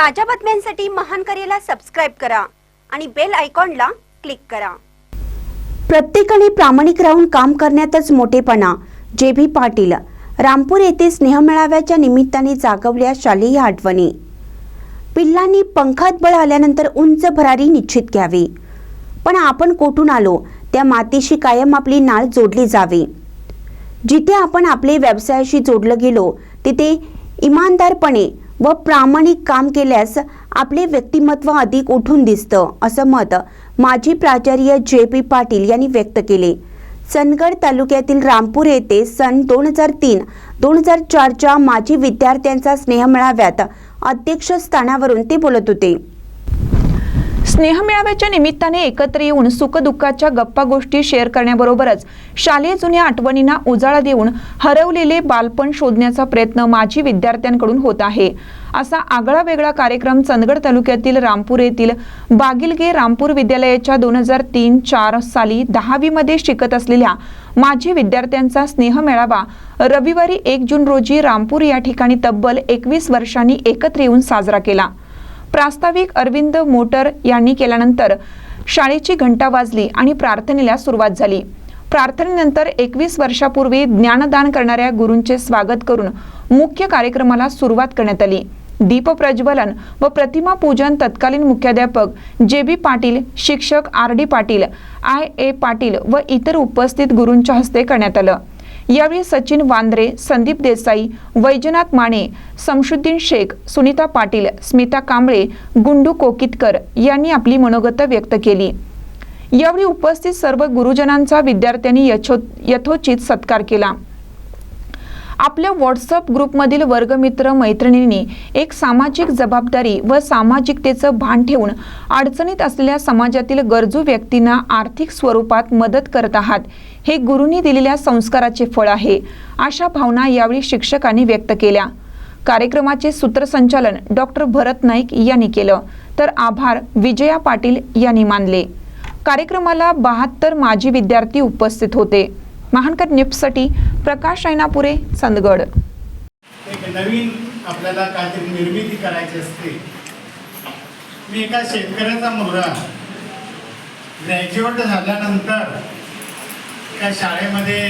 ताज्या बातम्यांसाठी महान करेला सबस्क्राईब करा आणि बेल आयकॉनला क्लिक करा. प्रत्येकाने प्रामाणिक राहून काम करण्यातच मोठेपणा. जे बी पाटील रामपूर येथे स्नेहमेळाव्याच्या निमित्ताने जागवल्या शालेय आठवणी. पिल्लांनी पंखात बळ आल्यानंतर उंच भरारी निश्चित घ्यावी. पण आपण कोठून आलो? त्या मातीशी कायम आपली नाळ जोडली जावी. जिथे आपण आपले व्यवसायाशी जोडलं गेलो तिथे इमानदारपणे व प्रामाणिक काम केल्यास आपले व्यक्तिमत्व अधिक उठून दिसतं असं मत माजी प्राचार्य जे पी पाटील यांनी व्यक्त केले. चंदगड तालुक्यातील रामपूर येथे सन दोन हजार तीन दोन हजार चारच्या माजी विद्यार्थ्यांचा स्नेहमेळाव्यात अध्यक्षस्थानावरून ते बोलत होते. स्नेहमेळाव्याच्या निमित्ताने एकत्र येऊन सुखदुःखाच्या गप्पा गोष्टी शेअर करण्याबरोबरच शालेय जुन्या आठवणींना उजाळा देऊन हरवलेले बालपण शोधण्याचा प्रयत्न माजी विद्यार्थ्यांकडून होत आहे. असा आगळा वेगळा कार्यक्रम चंदगड तालुक्यातील रामपूर येथील बागिलगे रामपूर विद्यालयाच्या दोन हजार तीन चार साली दहावीमध्ये शिकत असलेल्या माजी विद्यार्थ्यांचा स्नेह मेळावा रविवारी एक जून रोजी रामपूर या ठिकाणी तब्बल एकवीस वर्षांनी एकत्र येऊन साजरा केला. प्रास्ताविक अरविंद मोटर यांनी केल्यानंतर शाळेची घंटा वाजली आणि प्रार्थनेला सुरुवात झाली. प्रार्थनेनंतर एकवीस वर्षापूर्वी ज्ञानदान करणाऱ्या गुरूंचे स्वागत करून मुख्य कार्यक्रमाला सुरुवात करण्यात आली. दीप प्रज्वलन व प्रतिमा पूजन तत्कालीन मुख्याध्यापक जे बी पाटील शिक्षक R D Patil I A Patil व इतर उपस्थित गुरूंच्या हस्ते करण्यात आलं. यावेळी सचिन वांद्रे संदीप देसाई वैजनाथ माने समशुद्दीन शेख सुनीता पाटील स्मिता कांबळे गुंडू कोकितकर यांनी आपली मनोगत व्यक्त केली. यावेळी उपस्थित सर्व गुरुजनांचा विद्यार्थ्यांनी यथोचित सत्कार केला. आपल्या व्हॉट्सअप ग्रुपमधील वर्गमित्र मैत्रिणींनी एक सामाजिक जबाबदारी व सामाजिकतेचं भान ठेवून अडचणीत असलेल्या समाजातील गरजू व्यक्तींना आर्थिक स्वरूपात मदत करत आहात. हे गुरूंनी दिलेल्या संस्काराचे फळ आहे अशा भावना यावेळी शिक्षकांनी व्यक्त केल्या. कार्यक्रमाचे सूत्रसंचालन डॉक्टर भरत नाईक यांनी केलं. तर आभार विजया पाटील यांनी मानले. कार्यक्रमाला बहात्तर माजी विद्यार्थी उपस्थित होते. महानकर न्यूजसाठी प्रकाश रैनापुरे चंदगड. एक नवीन आपल्याला काहीतरी निर्मिती करायची असते. मी एका शेतकऱ्याचा मुलगा ग्रॅज्युएट झाल्यानंतर एका शाळेमध्ये